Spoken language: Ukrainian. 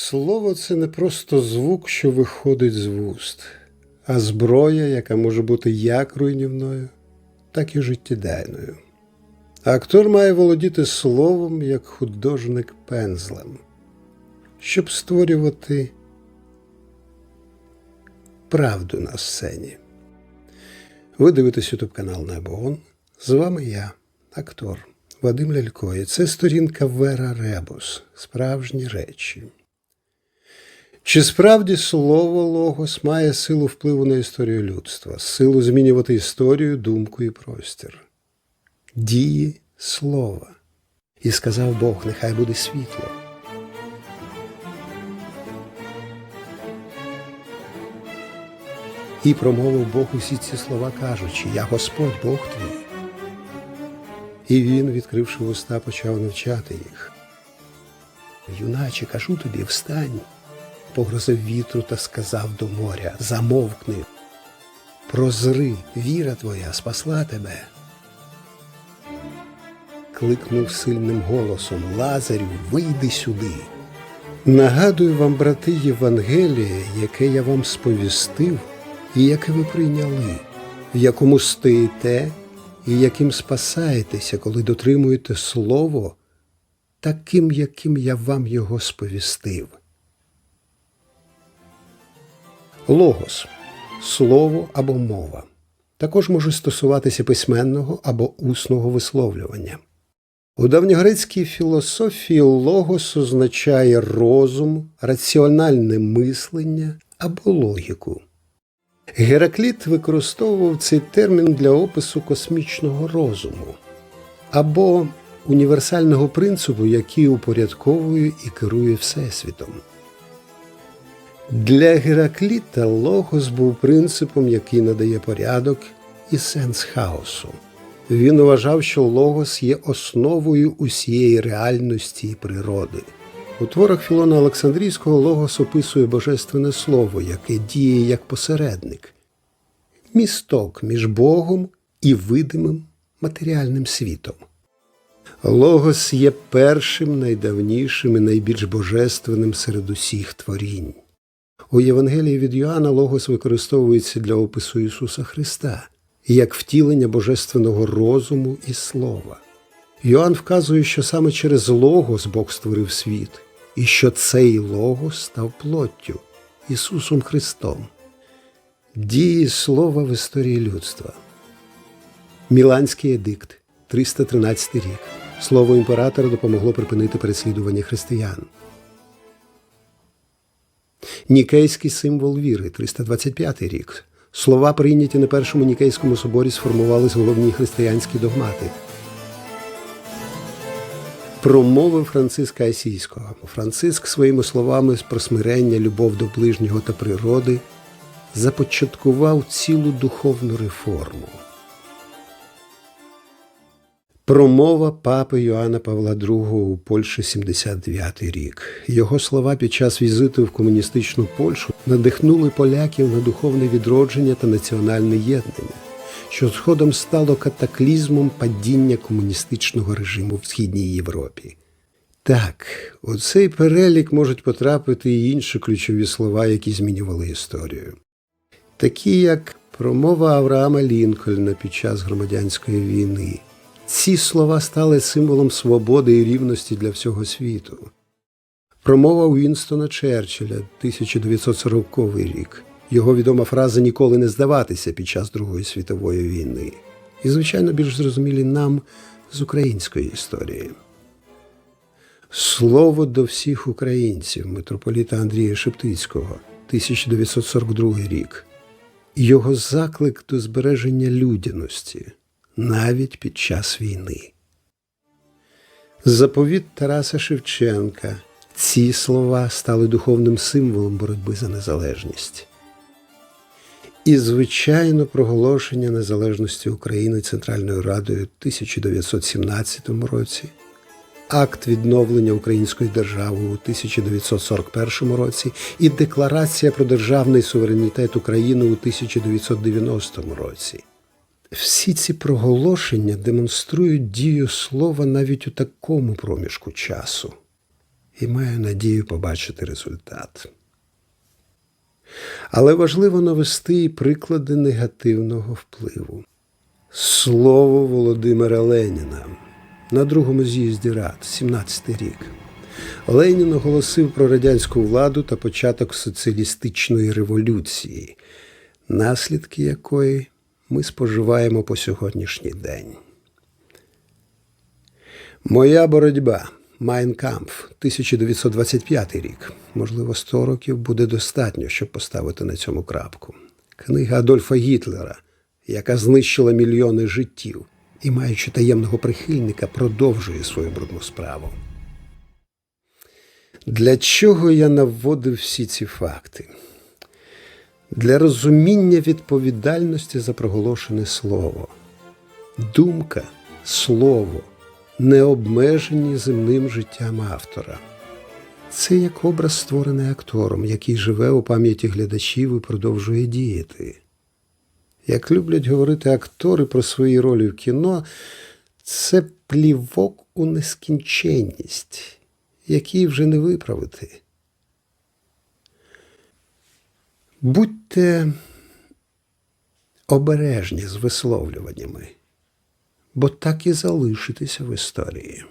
Слово це не просто звук, що виходить з вуст, а зброя, яка може бути як руйнівною, так і життєдайною. Актор має володіти словом як художник пензлем, щоб створювати правду на сцені. Ви дивитесь ютуб канал Небогон. З вами я, актор Вадим Лялько, і це сторінка Вера Ребус. Справжні речі. Чи справді слово Логос має силу впливу на історію людства, силу змінювати історію, думку і простір? Дії слова. І сказав Бог, нехай буде світло. І промовив Бог усі ці слова, кажучи, Я Господь Бог твій. І він, відкривши уста, почав навчати їх. Юначе, кажу тобі, встань, погрозив вітру та сказав до моря Замовкни, прозри, віра твоя спасла тебе. Кликнув сильним голосом Лазарю, вийди сюди. Нагадую вам, брати, Євангеліє, яке я вам сповістив, і яке ви прийняли, в якому стоїте і яким спасаєтеся, коли дотримуєте слово, таким, яким я вам його сповістив. Логос слово або мова також може стосуватися письменного або усного висловлювання. У давньогрецькій філософії логос означає розум, раціональне мислення або логіку. Геракліт використовував цей термін для опису космічного розуму або універсального принципу, який упорядковує і керує Всесвітом. Для Геракліта логос був принципом, який надає порядок і сенс хаосу. Він вважав, що логос є основою усієї реальності і природи. У творах Філона Олександрійського логос описує божественне слово, яке діє як посередник, місток між Богом і видимим матеріальним світом. Логос є першим, найдавнішим і найбільш божественним серед усіх творінь. У Євангелії від Йоанна Логос використовується для опису Ісуса Христа як втілення божественного розуму і слова. Йоанн вказує, що саме через Логос Бог створив світ, і що цей Логос став плоттю Ісусом Христом. Дії слова в історії людства. Міланський едикт, 313 рік. Слово імператора допомогло припинити переслідування християн. Нікейський символ віри, 325 рік. Слова, прийняті на першому Нікейському соборі, сформувались головні християнські догмати. Промови Франциска Асійського. Франциск своїми словами про смирення, любов до ближнього та природи започаткував цілу духовну реформу. Промова папи Йоанна Павла II у Польщі 79 рік. Його слова під час візиту в комуністичну Польщу надихнули поляків на духовне відродження та національне єднання, що згодом стало катаклізмом падіння комуністичного режиму в Східній Європі. Так, у цей перелік можуть потрапити і інші ключові слова, які змінювали історію. Такі як промова Авраама Лінкольна під час громадянської війни. Ці слова стали символом свободи і рівності для всього світу. Промова Уінстона Черчилля 1940 рік. Його відома фраза ніколи не здаватися під час Другої світової війни. І, звичайно, більш зрозумілі нам з української історії. Слово до всіх українців митрополіта Андрія Шептицького 1942 рік. Його заклик до збереження людяності навіть під час війни. Заповіт Тараса Шевченка. Ці слова стали духовним символом боротьби за незалежність. І, звичайно, проголошення незалежності України Центральною Радою в 1917 році, акт відновлення Української держави у 1941 році і Декларація про державний суверенітет України у 1990 році. Всі ці проголошення демонструють дію слова навіть у такому проміжку часу. і маю надію побачити результат. Але важливо навести і приклади негативного впливу. Слово Володимира Леніна на другому з'їзді Рад, 17 рік. Ленін оголосив про радянську владу та початок соціалістичної революції, наслідки якої ми споживаємо по сьогоднішній день. Моя боротьба. Майн Кампф, 1925 рік. Можливо, 100 років буде достатньо, щоб поставити на цьому крапку. Книга Адольфа Гітлера, яка знищила мільйони життів і, маючи таємного прихильника, продовжує свою брудну справу. Для чого я наводив всі ці факти? Для розуміння відповідальності за проголошене слово. Думка, слово не обмежені земним життям автора. Це як образ, створений актором, який живе у пам'яті глядачів і продовжує діяти. Як люблять говорити актори про свої ролі в кіно, це плівок у нескінченність, який вже не виправити. Будьте обережні з висловлюваннями, бо так і залишитеся в історії.